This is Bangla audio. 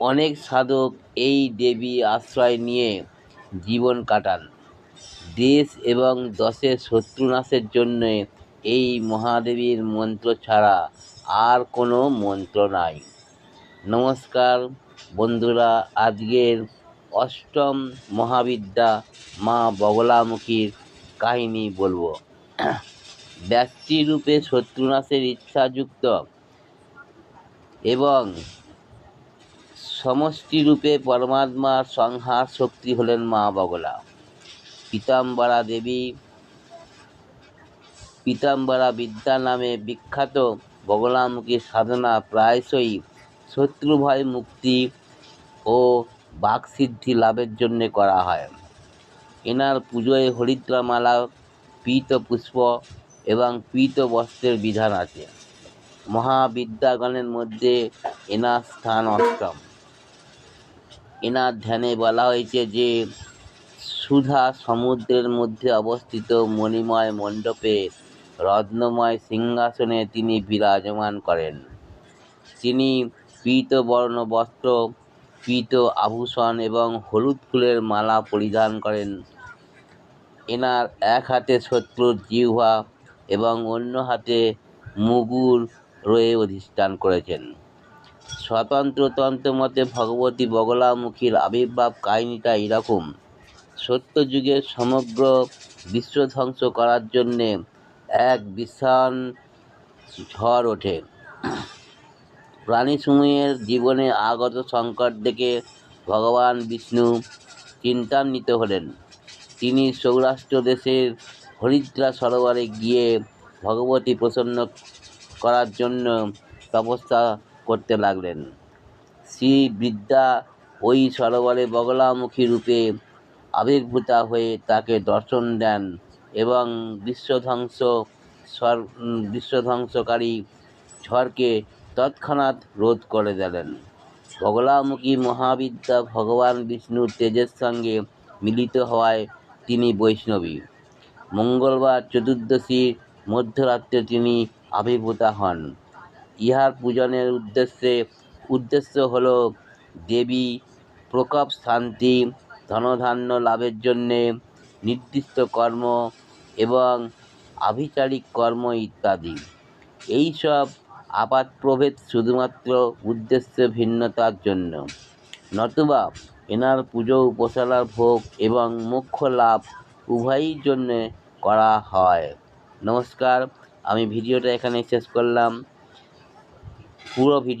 অনেক সাধক এই দেবী আশ্রয় নিয়ে জীবন কাটান। দেশ এবং দশের শত্রুনাশের জন্যে এই মহাদেবীর মন্ত্র ছাড়া আর কোনো মন্ত্র নাই। নমস্কার বন্ধুরা, আজকের অষ্টম মহাবিদ্যা মা বগলামুখীর কাহিনী বলব। ব্যক্তিরূপে শত্রুনাশের ইচ্ছাযুক্ত এবং সমষ্টিরূপে পরমাত্মার সংহার শক্তি হলেন মা বগলা। পীতাম্বরা দেবী, পীতাম্বরা বিদ্যা নামে বিখ্যাত বগলামুখী সাধনা প্রায়শই শত্রুভয় মুক্তি ও বাকসিদ্ধি লাভের জন্য করা হয়। এনার পুজোয় হরিদ্রামালা পীত পুষ্প এবং পীত বস্ত্রের বিধান আছে। মহাবিদ্যাগণের মধ্যে এনার স্থান অষ্টম। এনার ধ্যানে বলা হয়েছে যে, সুধা সমুদ্রের মধ্যে অবস্থিত মণিময় মণ্ডপে রত্নময় সিংহাসনে তিনি বিরাজমান করেন। তিনি পীতবর্ণ বস্ত্র, পীত আভূষণ এবং হলুদ ফুলের মালা পরিধান করেন। এনার এক হাতে শত্রুর জিহ্বা এবং অন্য হাতে মুগুর রয়ে অধিষ্ঠান করেছেন। স্বতন্ত্র তন্ত্র মতে ভগবতী বগলামুখীর আবির্ভাব কাহিনীটা এরকম। সত্যযুগের সমগ্র বিশ্ব ধ্বংস করার জন্যে এক বিশাল ঝড় ওঠে। প্রাণীসমূহের জীবনে আগত সংকট দেখে ভগবান বিষ্ণু চিন্তান্বিত হলেন। তিনি সৌরাষ্ট্র দেশের হরিদ্রা সরোবরে গিয়ে ভগবতী প্রসন্ন করার জন্য তপস্যা করতে লাগলেন। শ্রী বিদ্যা ওই সরোবরে বগলামুখী রূপে আবির্ভূতা হয়ে তাকে দর্শন দেন এবং বিশ্বধ্বংস স্বর বিশ্বধ্বংসকারী ঝড়কে তৎক্ষণাৎ রোধ করে দিলেন। বগলামুখী মহাবিদ্যা ভগবান বিষ্ণুর তেজের সঙ্গে মিলিত হওয়ায় তিনি বৈষ্ণবী। মঙ্গলবার চতুর্দশীর মধ্যরাত্রে তিনি আবির্ভূতা হন। ইহার পূজনের উদ্দেশ্যে, উদ্দেশ্য হল দেবী প্রকোপ শান্তি, ধনধান্য লাভের জন্যে নির্দিষ্ট কর্ম এবং আভিচারিক কর্ম ইত্যাদি। এইসব আপাত প্রভেদ শুধুমাত্র উদ্দেশ্য ভিন্নতার জন্য। নতুবা এনার পুজো, উপাসনার ভোগ এবং মোক্ষ লাভ উভয়ই জন্যে করা হয়। নমস্কার, আমি ভিডিওটা এখানে শেষ করলাম। पूरा भी